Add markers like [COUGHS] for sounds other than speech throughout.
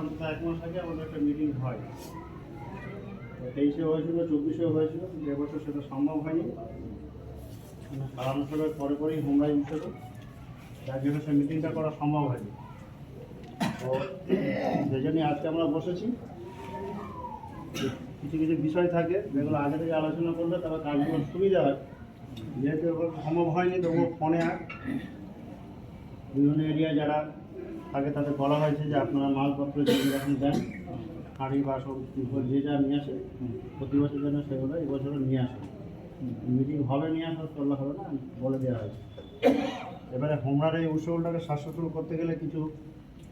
অন্তত এক মাস আগে আমাদের একটা মিটিং হয়। তেইশে হয়েছিল, চব্বিশে হয়েছিল এবছর সেটা সম্ভব হয়নি। মানে সারা উৎসবের পরে পরেই হোমরাই উৎসব যার জন্য সে মিটিংটা করা সম্ভব হয়নি। তো সেই জন্যই আজকে আমরা বসেছি। কিছু কিছু বিষয় থাকে যেগুলো আগে থেকে আলোচনা করলে তবে কাজগুলো সুবিধা হয়। যেহেতু সম্ভব হয়নি, তবুও ফোনে আর বিভিন্ন এরিয়া যারা থাকে তাদের বলা হয়েছে যে আপনারা মালপত্র যেগুলো এখন দেন হাঁড়ি বাসন, টিউবওয়েল, যে যা নিয়ে আসে, প্রতি বছর যেন সেগুলো এবছরও নিয়ে আসে। মিটিং হবে নিয়ে আসার করলে হবে না, বলে দেওয়া হয়েছে। এবারে হোমরার এই উৎসবটাকে শাসন করতে গেলে কিছু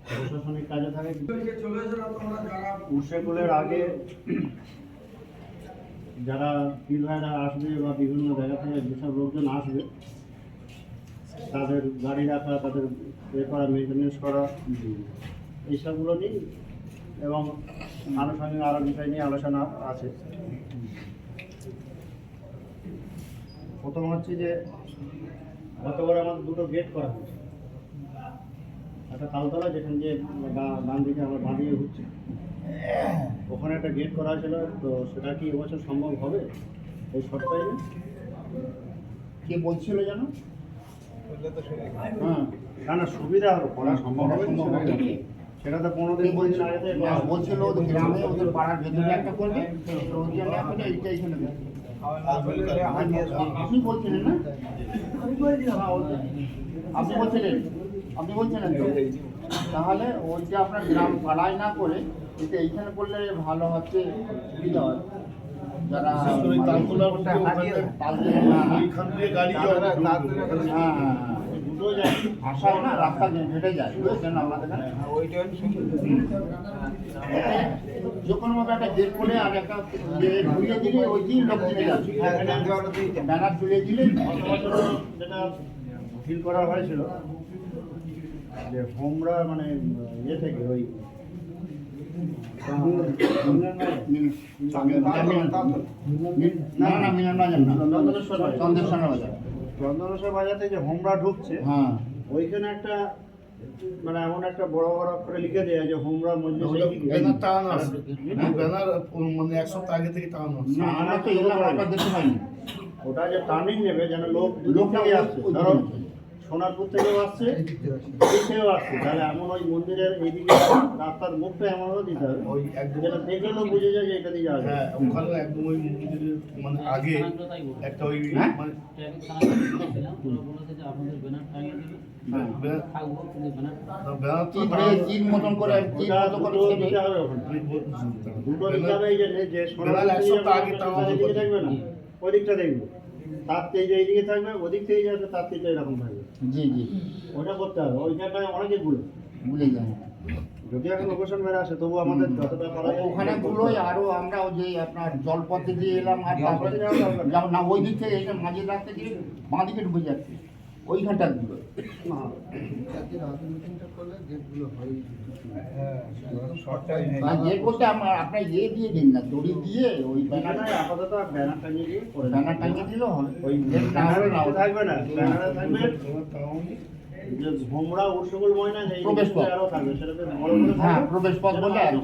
প্রশাসনিক কাজে থাকে উৎসবগুলোর আগে যারা রাইডার আসবে বা বিভিন্ন জায়গা থেকে যেসব লোকজন আসবে তাদের গাড়ি রাখা, তাদের এ করা মেনটেনেন্স করা, এইসবগুলো নিয়েই এবং আনুষঙ্গিক আরও বিষয় নিয়ে আলোচনা আছে। প্রথম হচ্ছে যে গতবার আমাদের দুটো গেট করা হয়েছে। একটা তালতলা যেখান দিয়ে ডান দিকে আমরা বাঁধিয়ে হচ্ছে ওখানে একটা গেট করা হয়েছিল, তো সেটা কি এবছর সম্ভব হবে? এই সপ্তাহে কে বলছিল যেন? হ্যাঁ না না সুবিধা সম্ভব হবে সম্ভব হবে। সেটা- তো পনেরো দিন বলছিল ওদের গ্রামে ওদের পাড়ার ভেতরে একটা করবে জন্য এখন আপনি বলছিলেন না? হ্যাঁ, আপনি বলছিলেন? আপনি বলছিলেন তাহলে ওইটা আপনার গ্রাম পাড়ায় না করে এটা এইখানে করলে ভালো হচ্ছে সুবিধা হয়। আসা না রাস্তা হেঁটে যায় বুঝেছেন আমাদের এখানে? যে কোনো একটা গেট করে আর একটা ঝুলিয়ে দিলে ওই দিন লোক চিনে যাবে। ব্যানার ঝুলিয়ে দিলে যেটা ফিল করা হয়েছিল। যে হোমরা মানে ইয়ে থেকে ওই না না মিলন বাজার না হোমরা ঢুকছে হ্যাঁ ওইখানে একটা মানে এমন একটা বড় বড় করে লিখে দেয় যে হোমরা মসজিদ ব্যানার টাঙানো আছে ব্যানার মানে এক সপ্তাহ আগে থেকে ওটা যে টার্নিং নেবে যেন লোক লোক আসছে সোনারপুর থেকেও আসছে এই আসছে। তাহলে এমন ওই মন্দিরের এইদিকে রাস্তার মুখটা এমনভাবে দিতে হবে? ওই যেটা দেখে লোক বুঝে যায় যে এটা দিয়ে যাওয়া হ্যাঁ যায় ওখানে একদম ওই মন্দিরের মানে আগে একটা ওই? মানে ওই দেখবে তার তেজ এইদিকে থাকবে ওদিক থেকে যাবে তার তেজ এরকম থাকবে। জি জি। ওটা করতে হবে। ওই জায়গায় অনেকে ভুল ভুলে যায়। যদি এখন লোকেশন বেড়ে আসে তবু আমাদের যতটা পারা ওখানে গুলোই আরও আমরা ওই যে আপনার জলপথে দিয়ে এলাম আর তারপরে না। ওই দিক থেকে এসে মাঝে রাস্তা দিয়ে বাঁ দিকে ঢুকে যাচ্ছে। ওইখানটা গুলো না। আর যে আমরা আপনার ইয়ে দিয়ে দিন না দড়ি দিয়ে ওই ব্যানারে ব্যানারটা আপাতত ব্যানার টাঙিয়ে দিয়ে ব্যানার টাঙিয়ে ওই গেট থাকবে না ব্যানারে থাকবে যে ময়না যে প্রবেশ পথ। আরও থাকবে সেটাতে বড় করে হ্যাঁ, প্রবেশ পথ বলে আরও।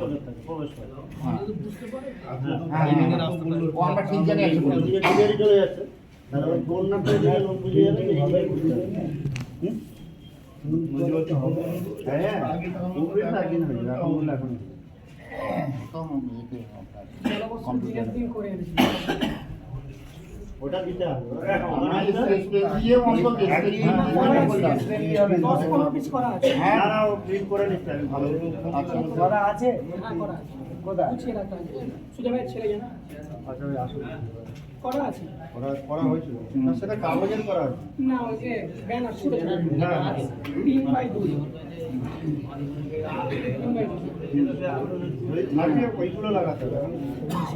প্রবেশ পথ। আমরা ঠিক আছে ক্লিয়ারই চলে যাচ্ছে। হ্যাঁ হয়ে। ওটা অন্তত হ্যাঁ না। না প্রিন্ট করে নিচ্ছে আমি ভালো আচ্ছা করা আছে। কোথায়? আচ্ছা আসুন। করা আছে? করা করা হয়েছিল? না সেটা কাগজের করা হয়েছে না ওই যে ব্যানার ছোট ছোট হ্যাঁ তিন বাই দুই। লাগিয়ে ওইগুলো লাগাতে হবে।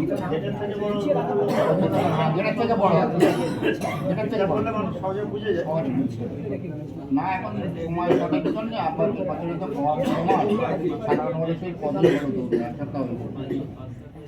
এটার থেকে বড় যেটার থেকে বড় যেটার থেকে বললে মানুষ সহজে বুঝে যায়। না এখন সময় সঠিক জন্য সময় সাধারণ সেই কদিন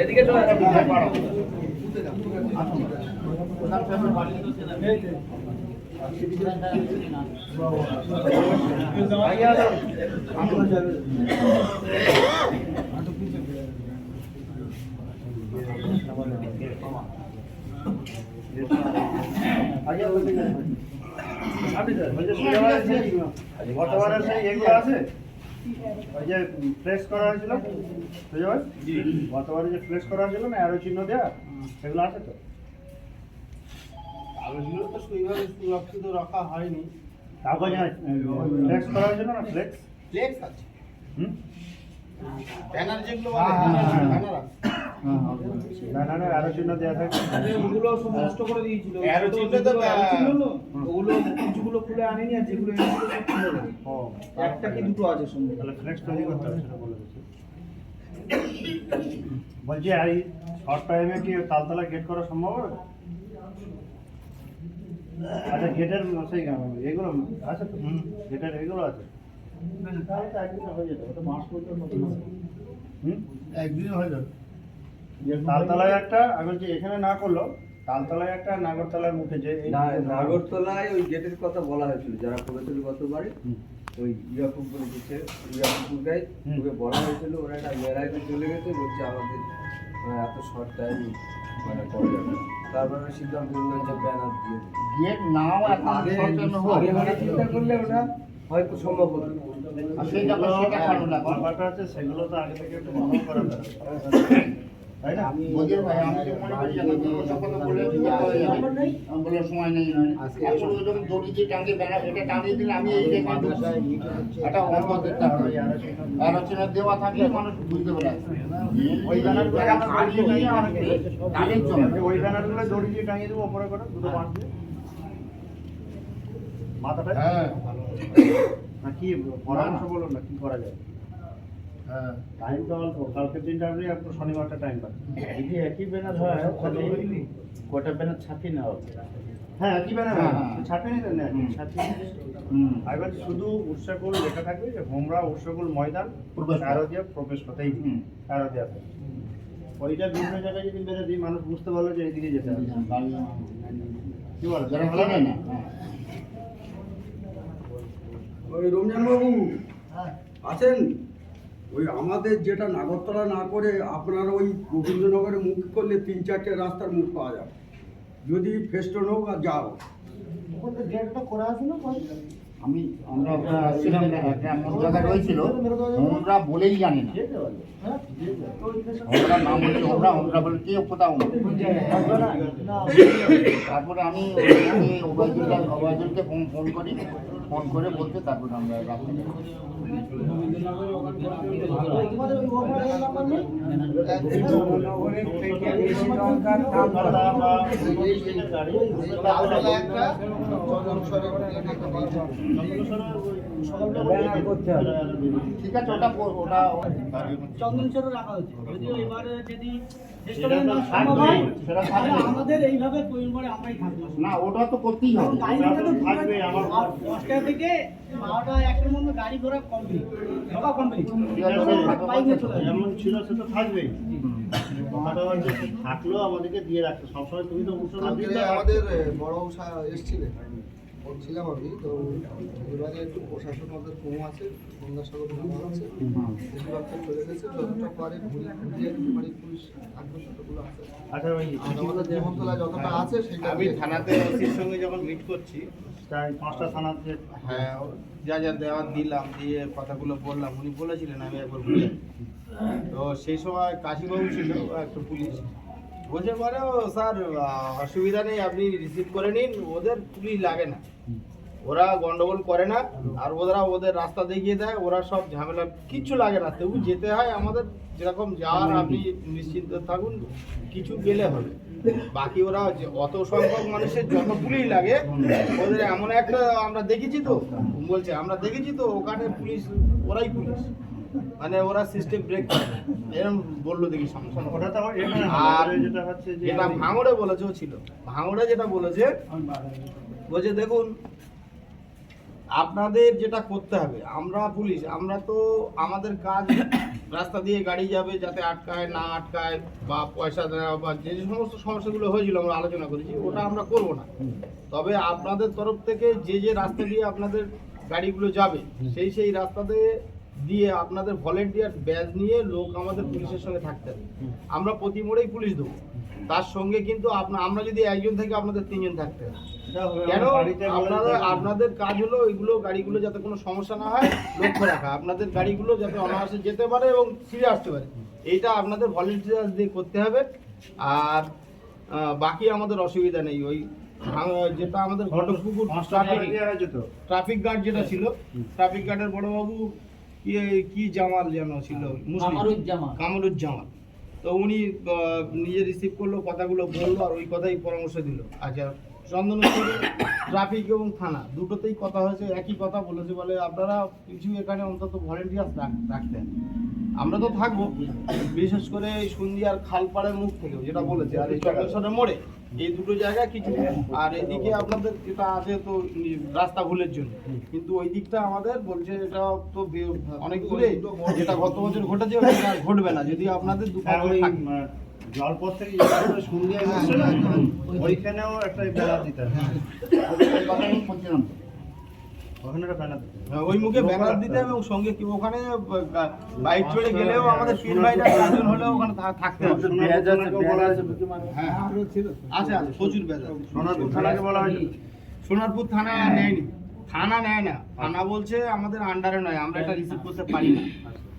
এদিকে চলে আসুন। আসুন। প্রধান সাহেবের বাড়ি। আগে আসুন। আসুন। আগে বলতে গেলে। আপনি স্যার, ওই যে সুজাবাদের সেই গতবারের সেই এগুলো আছে? ওই যে প্লেস করা হয়েছিল? গতবারে যে প্লেস করা হয়েছিল না অ্যারো চিহ্ন দেওয়া সেগুলো আছে তো? আলোচনা তো সেইভাবে সুরক্ষিত রাখা হয়নি। কাগজে ফ্লেক্স করা হয়েছিল না? ফ্লেক্স ফ্লেক্স আছে। হুম? ব্যানার যেগুলো হ্যাঁ, হ্যাঁ, হ্যাঁ। চিহ্ন দেওয়া থাকে। ওগুলো সব নষ্ট করে দিয়েছিল। অ্যারো চিহ্ন তো যেগুলো অ্যারো ছিল না, হুম। ওগুলো কিছুগুলো খুলে আনেনি আর যেগুলো। ও একটা কি দুটো আছে সঙ্গে? তাহলে ফ্লেক্স তৈরি করতে হবে সেটা বলে দিচ্ছি। বলছি এই শর্ট টাইমে কি তালতলা গেট করা সম্ভব হবে? আচ্ছা গেটের সেই এগুলো আছে তো? গেটের এগুলো আছে। একদিনে হয়ে যেত ওটা মাস পর্যন্ত হুম একদিন হয়ে যাবে তালতলায় একটা আমি বলছি এখানে না করল তালতলায় একটা নাগরতলার মুখে যে নাগরতলায় ওই গেটের কথা বলা হয়েছিল যারা করেছিল গতবারে হুম। ওই ইয়াকুবপুর গেছে ইয়াকুবপুর গাই ওকে বলা হয়েছিল ওরা একটা মেলাইতে চলে গেছে বলছে আমাদের এত শর্ট টাইম মানে করা যাবে তারপরে সিদ্ধান্ত নিল যে ব্যানার দিয়ে গেট নাও এখন আগে সচেতন হোক। আগে মানে চিন্তা করলে ওটা হয়তো সম্ভব হতো আর সেইটা তো সেটা কারণ এখন। ব্যাপারটা আছে সেগুলো তো আগে থেকে একটু [LAUGHS] ভালো করা দরকার তাই না? বদির ভাই, আমি তো মনে করি যে কথা বললে ঠিক যাবে। আমি বললাম সময় নেই নয়। এখন ওই রকম দড়ি বেড়া- এটা টাঙিয়ে দিলে আমি এই যে একটা অন্ত দেখতে হবে। আলোচনা দেওয়া থাকলে মানুষ বুঝতে পারে। ওই নিয়ে অনেকে জন্য ব্যানারগুলো টাঙিয়ে দেবো করে দুটো মাথাটা হ্যাঁ। না কি পরামর্শ বলুন না কি করা যায়? হ্যাঁ। টাইম তো অল্প কালকে দিনটা আপনি শনিবারটা টাইম যদি একই ব্যানার হয় কটা ব্যানার ছাপিয়ে নেওয়া হবে? হ্যাঁ একই ব্যানার হ্যাঁ। ছাপিয়ে হুম। ছাপিয়ে আর এবার শুধু উৎসাকুল লেখা থাকবে যে হোমরা উৎসাকুল ময়দান। শারদীয় প্রবেশ পথেই হুম। ওইটা বিভিন্ন জায়গায় যদি দিই মানুষ বুঝতে পারল যে এইদিকে যেতে হবে। কি বলো? যারা ভালো না না হ্যাঁ। ওই রমজান বাবু আছেন? ওই আমাদের যেটা নাগরতলা না করে আপনার ওই গোবিন্দনগরে মুখ করলে তিন চারটে রাস্তার মুখ পাওয়া যাবে। যদি ফেস্টন হোক আর যাও আমি আমরা না, একটা এমন রয়েছিল। বলেই জানি না। যেতে আমরা নাম বলছি বলে কে কোথাও তারপরে আমি ওবায়দুলকে ফোন করি। ফোন করে বলতে তারপরে আমরা রাখতে ঠিক আছে ওটা ওটা চন্দনচরও রাখা হচ্ছে যদিও এবারে যদি সেটা তো না সম্ভব থাকবেই। সেটা তাহলে থাকবেই। আমাদের এইভাবে পরিবারে আমরাই থাকব। না ওটা তো করতেই হবে। গাড়ি ঘোড়া তো থাকবে, আমার- দশটা থেকে বারোটা একটার মধ্যে গাড়ি ঘোড়া কমপ্লিট ঢোকা কমপ্লিট। যেমন ছিল সে তো থাকবেই। থাকলেও আমাদেরকে দিয়ে রাখতো সবসময় তুমি তো আমাদের বড় মশা এসেছিলেন। বলছিলাম আমি তো এবারে একটু প্রশাসন আমাদের কম আছে গঙ্গাসাগর নামা আছে বেশিরভাগটা চলে গেছে যতটা পারে ঘুরিয়ে ঘুরিয়ে পুলিশ আছে। আচ্ছা আমাদের যতটা আছে সেটা আমি থানাতে ওসির সঙ্গে যখন মিট করছি চার পাঁচটা থানার যে হ্যাঁ ও যা যা দেওয়ার দিলাম দিয়ে কথাগুলো বললাম উনি বলেছিলেন আমি একবার বলে তো সেই সময় কাশিবাবু ছিল একটু পুলিশ। বলছে পরে ও স্যার অসুবিধা নেই আপনি রিসিভ করে নিন ওদের পুলিশ লাগে না। ওরা গন্ডগোল করে না আর ওরা ওদের রাস্তা দেখিয়ে দেয় ওরা সব ঝামেলা কিচ্ছু লাগে না। তবু যেতে হয় আমাদের যেরকম যাওয়ার আপনি নিশ্চিন্ত থাকুন কিছু গেলে হবে। বাকি ওরা যে অত সংখ্যক মানুষের যত পুলিশ লাগে ওদের এমন একটা আমরা দেখেছি তো বলছে আমরা দেখেছি তো ওখানে পুলিশ ওরাই পুলিশ। মানে ওরা সিস্টেম ব্রেক করে। এরকম বলল দেখি সামনে। ওটা তো আমার এখানে আর যেটা হচ্ছে যে যেটা ভাঙড়ে বলেছে ও ছিল। ভাঙড়ে যেটা বলেছে বলছে দেখুন আপনাদের যেটা করতে হবে, আমরা পুলিশ, আমরা তো আমাদের কাজ রাস্তা দিয়ে গাড়ি যাবে যাতে আটকায়, না আটকায় বা পয়সা দেওয়া বা যে সমস্ত সমস্যাগুলো হয়েছিল আমরা আলোচনা করেছি, ওটা আমরা করব না। তবে আপনাদের তরফ থেকে যে যে রাস্তা দিয়ে আপনাদের গাড়িগুলো যাবে, সেই সেই রাস্তাতে দিয়ে আপনাদের ভলেন্টিয়ার ব্যাজ নিয়ে লোক আমাদের পুলিশের সঙ্গে থাকতে হবে। আমরা প্রতি মোড়েই পুলিশ দেবো। তার সঙ্গে কিন্তু আমরা যদি একজন থেকে আপনাদের তিনজন থাকতে হবে কেন? আপনাদের আপনাদের কাজ হলো ওইগুলো গাড়িগুলো যাতে কোনো সমস্যা না হয় লক্ষ্য রাখা। আপনাদের গাড়িগুলো যাতে অনায়াসে যেতে পারে এবং ফিরে আসতে পারে। এইটা আপনাদের ভলেন্টিয়ার দিয়ে করতে হবে। আর বাকি আমাদের অসুবিধা নেই। ওই যেটা আমাদের ঘটকপুকুর ট্রাফিক গার্ড যেটা ছিল ট্রাফিক গার্ডের বড়বাবু কি কি জামাল যেন ছিল। কামরুজ্জামান। তো উনি নিজে রিসিভ করল কথাগুলো বলল আর ওই কথাই পরামর্শ দিল। আচ্ছা চন্দনেশ্বরে ট্রাফিক এবং থানা দুটোতেই কথা হয়েছে একই কথা বলেছে বলে আপনারা কিছু এখানে অন্তত ভলেন্টিয়ার রাখতেন আমরা তো থাকব বিশেষ করে এই সন্ধিয়ার খালপাড়ের মুখ থেকে যেটা বলেছে আর এই চন্দ্রেশ্বরের মোড়ে এই দুটো জায়গা কিছু আর এদিকে আপনাদের যেটা আছে তো রাস্তা ভুলের জন্য। কিন্তু ওই দিকটা আমাদের বলছে এটা তো অনেক দূরে যেটা গত বছর ঘটেছে ঘটবে না যদি আপনাদের দু জলপথ থেকে হচ্ছে না? ওইখানেও একটা ব্যানার দিতে হবে। এই কথা আমি বলছিলাম তো। ওখানে একটা ব্যানার দিতে হ্যাঁ, ওই মুখে ব্যানার দিতে হবে এবং সঙ্গে কি ওখানে বাইক চড়ে গেলেও আমাদের চারজন হলেও ওখানে থাকতে হবে। ব্যাজ আছে, ব্যাজ আছে। হ্যাঁ আছে আছে প্রচুর ব্যাজ আছে। সোনারপুর থানাকে বলা হয়েছে। সোনারপুর থানা নেয়নি। থানা নেয় না। থানা বলছে আমাদের আন্ডারে নয় আমরা এটা রিসিভ করতে পারি না।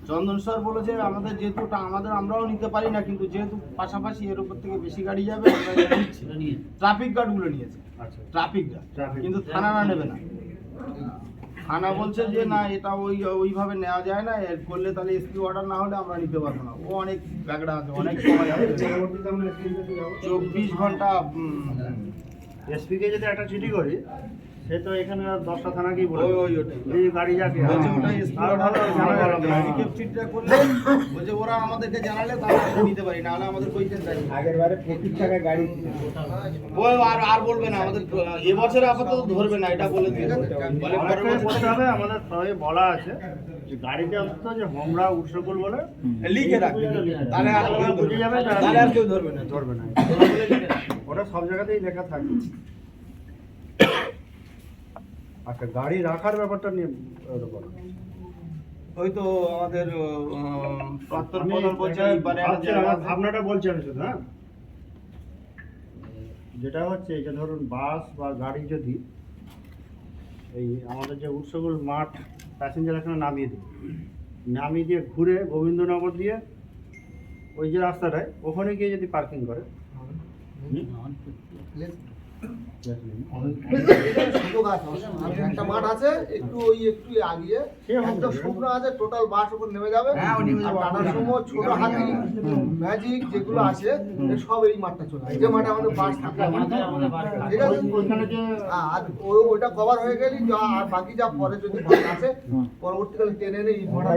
চন্দন স্যার বলেছে আমাদের যেহেতু আমাদের আমরাও নিতে পারি না কিন্তু যেহেতু পাশাপাশি এর উপর থেকে বেশি গাড়ি যাবে ট্রাফিক গার্ডগুলো নিয়েছে। আচ্ছা। ট্রাফিক গার্ড Traffic কিন্তু থানারা নেবে না। থানা বলছে যে না এটা ওই ওইভাবে নেওয়া যায় না এর করলে তাহলে এসপি অর্ডার না হলে আমরা নিতে পারব না। ও অনেক ব্যাগড়া আছে অনেক সময় চব্বিশ ঘণ্টা এসপিকে যদি একটা চিঠি করি সে তো এখানে আর দশটা থানাকেই বলে ওই- ওই গাড়ি যাকে বলছে ওটাই SP ভালো জানা গেল না। handicap করলে বলছে ওরা আমাদেরকে জানালে তাহলে আমরা নিতে পারি নাহলে আমাদের কই দেয় আগের বারে পঁচিশ টাকায় গাড়ি ও আর আর বলবে না আমাদের এবছরে আপাতত ধরবে না এটা বলে দিয়েছে। বলে করতে হবে আমাদের সবাই বলা আছে যে গাড়িতে অন্তত যে হোমরা উৎসকল বলে লিখে রাখবে। তাহলে আর কেউ বুঝে যাবে তাহলে আর কেউ ধরবে না। ধরবে না। ওটা সব জায়গাতেই লেখা থাকবে আচ্ছা গাড়ি রাখার ব্যাপারটা নিয়ে ওটা বলো। ওই তো আমাদের আমার ভাবনাটা বলছি আমি শুধু হ্যাঁ? যেটা হচ্ছে যে ধরুন বাস বা গাড়ি যদি এই আমাদের যে উৎসগুল মাঠ প্যাসেঞ্জার এখানে নামিয়ে দিই নামিয়ে দিয়ে ঘুরে গোবিন্দনগর দিয়ে ওই যে রাস্তাটায় ওখানে গিয়ে যদি পার্কিং করে। ছোট গাছ একটা মাঠ আছে একটু ওই একটু আগিয়ে একদম শুকনো আছে টোটাল বাস উপর নেমে যাবে। হ্যাঁ, ও নেমে যাবে। আর টাটার সময় ছোট হাতি ম্যাজিক যেগুলো আছে সব এই মাঠটা চলে যে মাঠে আমাদের বাস থাকে। ঠিক আছে? হ্যাঁ, আর ওইটা কভার হয়ে গেলি আর বাকি যা পরে যদি আছে পরবর্তীকালে টেনে এনে ভাটার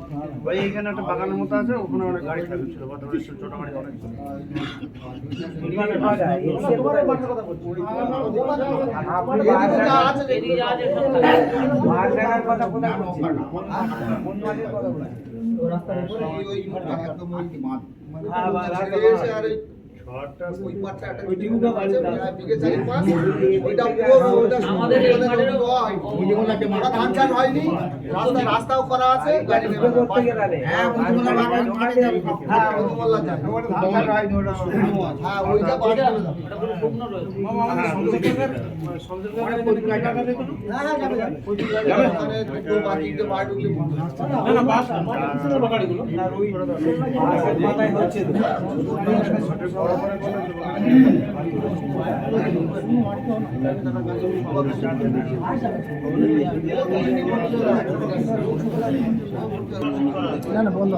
ওই এখানে একটা বাগানের মতো আছে ওখানে অনেক গাড়ি থাকে ছিল বর্তমানে ছোট গাড়ি অনেক। ওই- একদম ওই রাস্তা রাস্তাও করা আছে গাড়ি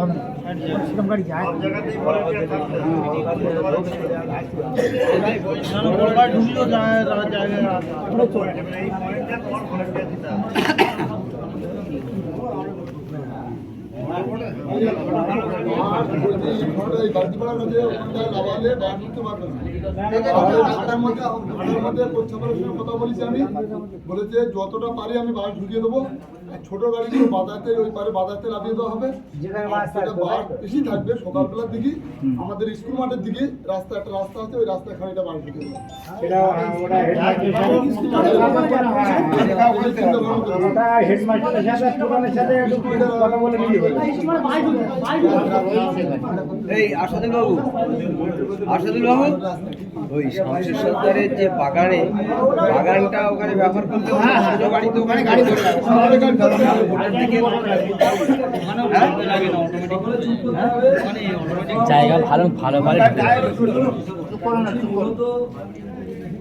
না। যায় ঢুকলে বন্ধ। হবে। পর volunteer দিতে হবে। কথা বলেছি আমি বলেছে যতটা পারি আমি বাস ঢুকিয়ে দেবো ছোট গাড়িগুলো বাজাতে ওই পারে বাজাতে লাভিয়ে দেওয়া হবে বাস বেশি থাকবে সকালবেলার দিকে আমাদের স্কুল মাঠের দিকে রাস্তা একটা রাস্তা আছে ওই রাস্তায় খানিকটা বাস ঢুকিয়ে দেবো হেডমাস্টারের সাথে কথা বলে এই আসাদুল বাবু আসাদুল বাবু ওই সর্দারের যে বাগানে বাগানটা ওখানে ব্যবহার করতে গাড়ি তো ওখানে গাড়ি ধরে রাখে। ওটার দিকে জায়গা ভালো ভালো ভালো মূলত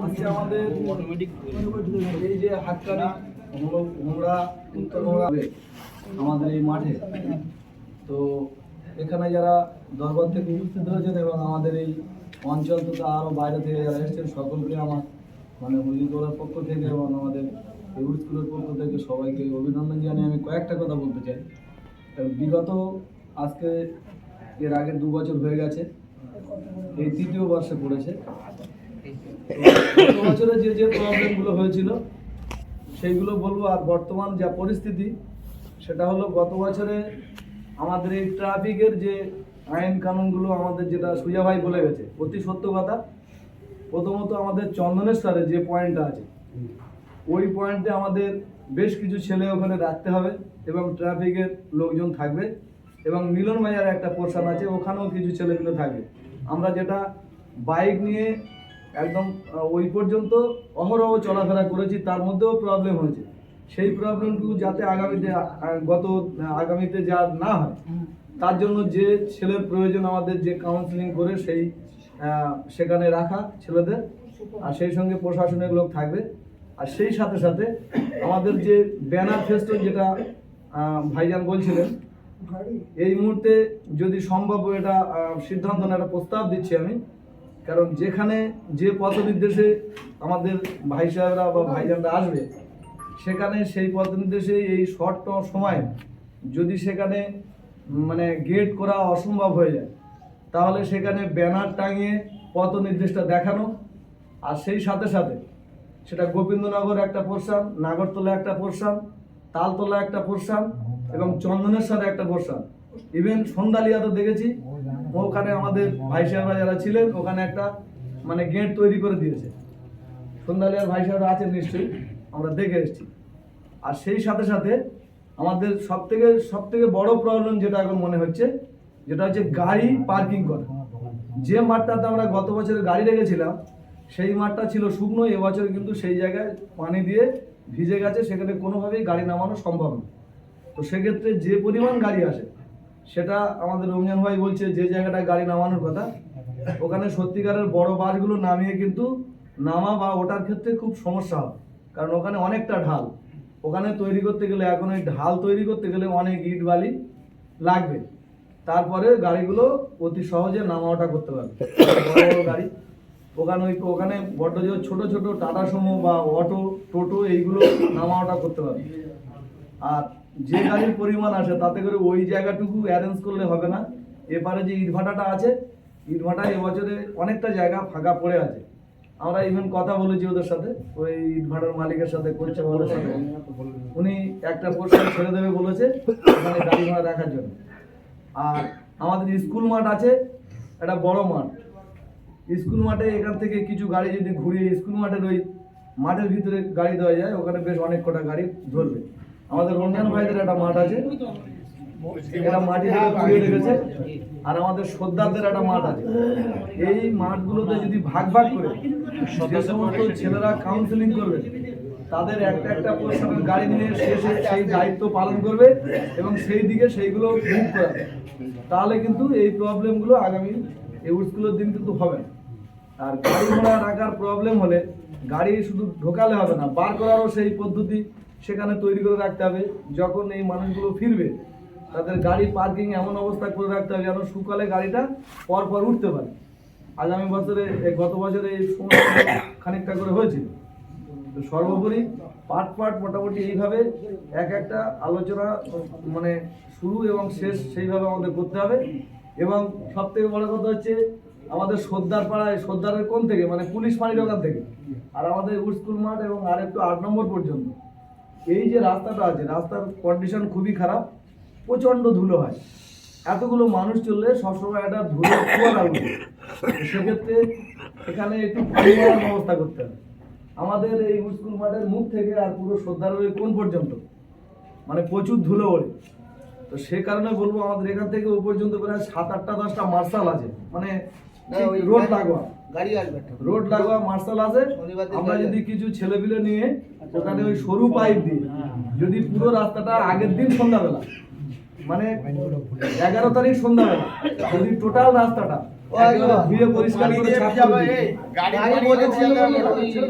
আজকে এই যে হাতকানি ঘোড়া আমাদের এই মাঠে। তো এখানে যারা দরবার থেকে উপস্থিত হয়েছেন এবং আমাদের এই অঞ্চল তথা আরও বাইরে থেকে যারা এসেছেন, সকলকে আমার মানে হলিদোলার পক্ষ থেকে এবং আমাদের এই স্কুলের পক্ষ থেকে সবাইকে অভিনন্দন জানিয়ে আমি কয়েকটা কথা বলতে চাই। বিগত আজকে এর আগে দু বছর হয়ে গেছে, এই তৃতীয় বর্ষে পড়েছে। বছরে যে যে প্রবলেমগুলো হয়েছিল, সেইগুলো বলব। আর বর্তমান যা পরিস্থিতি, সেটা হলো গত বছরে আমাদের এই ট্রাফিকের যে আইন কানুনগুলো আমাদের যেটা সুজা ভাই বলে গেছে, অতি সত্য কথা। প্রথমত আমাদের চন্দনেশ্বরে যে পয়েন্টটা আছে, ওই পয়েন্টে আমাদের বেশ কিছু ছেলে ওখানে রাখতে হবে এবং ট্রাফিকের লোকজন থাকবে এবং মিলন বাজারে একটা পোর্শন আছে, ওখানেও কিছু ছেলেগুলো থাকবে। আমরা যেটা বাইক নিয়ে একদম ওই পর্যন্ত অহরহ চলাফেরা করেছি, তার মধ্যেও প্রবলেম হয়েছে। সেই প্রবলেমটুকু যাতে আগামীতে গত আগামীতে যা না হয় তার জন্য যে ছেলের প্রয়োজন আমাদের যে কাউন্সিলিং করে সেই সেখানে রাখা ছেলেদের আর সেই সঙ্গে প্রশাসনের লোক থাকবে। আর সেই সাথে সাথে আমাদের যে ব্যানার ফেস্টন যেটা ভাইজান বলছিলেন এই মুহূর্তে যদি সম্ভব হয় এটা সিদ্ধান্ত নেওয়ার একটা প্রস্তাব দিচ্ছি আমি। কারণ যেখানে যে পথ নির্দেশে আমাদের ভাই সাহেবরা বা ভাইজানরা আসবে সেখানে সেই পথ নির্দেশে এই শর্ট সময় যদি সেখানে মানে গেট করা অসম্ভব হয়ে যায়, তাহলে সেখানে ব্যানার টাঙিয়ে পথ নির্দেশটা দেখানো আর সেই সাথে সাথে সেটা গোবিন্দনগর একটা পোর্শন নাগরতলা একটা পোর্শন তালতলা একটা পোর্শন এবং চন্দনেশ্বরে একটা পোর্শন ইভেন সন্ধ্যালিয়াতে দেখেছি, ওখানে আমাদের ভাই সাহেবরা যারা ছিলেন, ওখানে একটা মানে গেট তৈরি করে দিয়েছে। সন্ধ্যালিয়ার ভাই সাহেবরা আছেন নিশ্চয়ই। আমরা দেখে এসেছি। আর সেই সাথে সাথে আমাদের সব থেকে সব থেকে বড় প্রবলেম যেটা এখন মনে হচ্ছে, যেটা হচ্ছে গাড়ি পার্কিং করা। যে মাঠটাতে আমরা গত বছরে গাড়ি রেখেছিলাম, সেই মাঠটা ছিল শুকনো, এবছর কিন্তু সেই জায়গায় পানি দিয়ে ভিজে গেছে, সেখানে কোনোভাবেই গাড়ি নামানো সম্ভব না তো সেক্ষেত্রে যে পরিমাণ গাড়ি আসে, সেটা আমাদের রমজান ভাই বলছে যে জায়গাটায় গাড়ি নামানোর কথা, ওখানে সত্যিকারের বড় বাসগুলো নামিয়ে কিন্তু নামা বা ওটার ক্ষেত্রে খুব সমস্যা হবে কারণ ওখানে অনেকটা ঢাল। ওখানে তৈরি করতে গেলে এখন ওই ঢাল তৈরি করতে গেলে অনেক ইট বালি লাগবে। তারপরে গাড়িগুলো অতি সহজে নামা ওঠা করতে পারবে। গাড়ি। ওখানে ওই ওখানে বড্ড যে ছোট ছোট টাটা সুমো বা অটো, টোটো এইগুলো নামা ওঠা করতে পারবে। আর যে গাড়ির পরিমাণ আসে, তাতে করে ওই জায়গাটুকু অ্যারেঞ্জ করলে হবে না। এপারে যে ইটভাটাটা আছে ইটভাটা এবছরে অনেকটা জায়গা ফাঁকা পড়ে আছে। আমরা ইভেন কথা বলেছি ওদের সাথে, ওই ইটভাটার মালিকের সাথে, করছে ওদের সাথে। উনি একটা পোর্শন ছেড়ে দেবে বলেছে, ওখানে গাড়ি ঘোড়া রাখার জন্য। আর আমাদের স্কুল মাঠ আছে, একটা বড় মাঠ। স্কুল মাঠে এখান থেকে কিছু গাড়ি যদি ঘুরিয়ে, স্কুল মাঠের ওই মাঠের ভিতরে গাড়ি দেওয়া যায়, ওখানে বেশ অনেক কটা গাড়ি ধরবে। আমাদের রমজান ভাইদের একটা মাঠ আছে। এরা মাটি থেকে রেখেছে। আর আমাদের সর্দারদের একটা মাঠ আছে। এই মাঠগুলোতে যদি ভাগ ভাগ করে যে সমস্ত ছেলেরা কাউন্সিলিং করবে, তাদের একটা একটা পরিশ্রমের গাড়ি নিয়ে শেষে সেই দায়িত্ব পালন করবে এবং সেই দিকে সেইগুলো মুভ করাবে তাহলে কিন্তু এই প্রবলেমগুলো আগামী এই উৎসগুলোর দিন কিন্তু হবে না। আর গাড়ি ঘোড়া রাখার প্রবলেম হলে গাড়ি শুধু ঢোকালে হবে না, বার করারও সেই পদ্ধতি সেখানে তৈরি করে রাখতে হবে। যখন এই মানুষগুলো ফিরবে তাদের গাড়ি পার্কিং এমন অবস্থা করে রাখতে হবে যেন সুকালে গাড়িটা পর পর উঠতে পারে। আগামী বছরে গত বছরে এই সমস্যা [COUGHS] খানিকটা করে হয়েছিল। তো সর্বোপরি পার্ট পার্ট মোটামুটি এইভাবে এক একটা আলোচনা মানে শুরু এবং শেষ সেইভাবে আমাদের করতে হবে। এবং সব থেকে বড় কথা হচ্ছে, আমাদের সর্দার পাড়ায়, সর্দারের কোন থেকে মানে পুলিশ ফাঁড়ির ওখান থেকে, আর আমাদের স্কুল মাঠ এবং আর একটু আট নম্বর পর্যন্ত। এই যে রাস্তাটা আছে, রাস্তার কন্ডিশন খুবই খারাপ। প্রচণ্ড ধুলো হয়। এতগুলো মানুষ চললে সবসময় একটা ধুলো কুয়ারা উঠে সেক্ষেত্রে এখানে একটু পানি ব্যবস্থা করতে হবে। আমাদের এই স্কুল মাঠের মুখ থেকে আর পুরো শ্রদ্ধার কোন পর্যন্ত মানে প্রচুর ধুলো ওড়ে। তো সে কারণে বলব আমাদের এখান থেকে ও পর্যন্ত প্রায় সাত আটটা দশটা মার্শাল আছে। মানে রোড লাগোয়া। গাড়ি আসবে রোড লাগোয়া মার্শাল আছে। আমরা যদি কিছু ছেলেপিলে নিয়ে ওখানে ওই সরু পাইপ দিয়ে যদি পুরো রাস্তাটা আগের দিন সন্ধ্যাবেলা মানে এগারো তারিখ সন্ধ্যাবেলা যদি টোটাল রাস্তাটা ধুয়ে পরিষ্কার করে।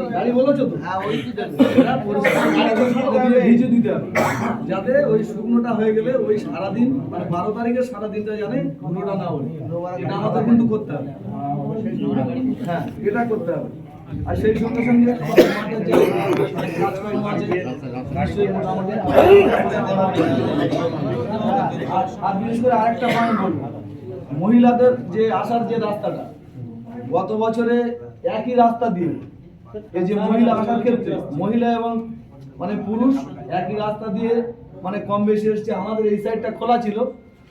গাড়ি বলেছ তো। হ্যাঁ ভিজে দিতে হবে। যাতে ওই শুকনোটা হয়ে গেলে ওই সারাদিন মানে বারো তারিখের সারাদিনটা জানে ধুলোটা না ওঠে এটা আমাদের কিন্তু করতে হবে। হ্যাঁ এটা করতে হবে। আর সেই সঙ্গে সঙ্গে আর বিশেষ করে আরেকটা পয়েন্ট বলব। মহিলাদের যে আসার যে রাস্তাটা, গত বছরে একই রাস্তা দিয়ে এই যে মহিলা আসার ক্ষেত্রে মহিলা এবং মানে পুরুষ একই রাস্তা দিয়ে মানে কম বেশি এসছে। আমাদের এই সাইডটা খোলা ছিল।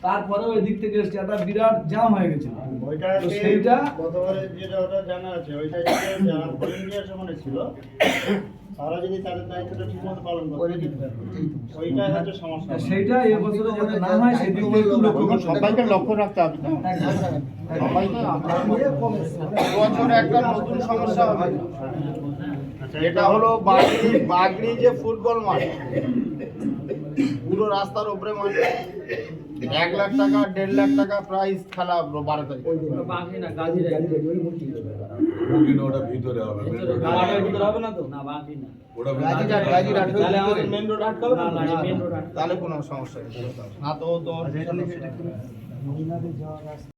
তারপরেও এদিক থেকে এসছে একটা বিরাট জ্যাম হয়ে গেছিল। ওইটা সেইটা গতবারে যেটা ওটা জানা আছে ওইটা যদি যারা ভলেন্টিয়ার সময় ছিল তারা যদি তাদের দায়িত্বটা ঠিক পালন করে ওইটাই হচ্ছে সমস্যা। সেইটা এবছরে যাতে না হয় সেই লক্ষ্য সবাইকে লক্ষ্য রাখতে হবে। সবাইকে একটা নতুন সমস্যা হবে। এটা হলো বাগড়ি বাগড়ি যে ফুটবল মাঠ পুরো রাস্তার উপরে মাঠ। এক লাখ টাকা দেড় লাখ টাকা প্রাইস খেলা বারো তারিখ। ওটা ভিতরে হবে ভিতরে না তো? না বাকি না। তাহলে। মেন মেন কোনো সমস্যা নেই। না তো তোর রাস্তা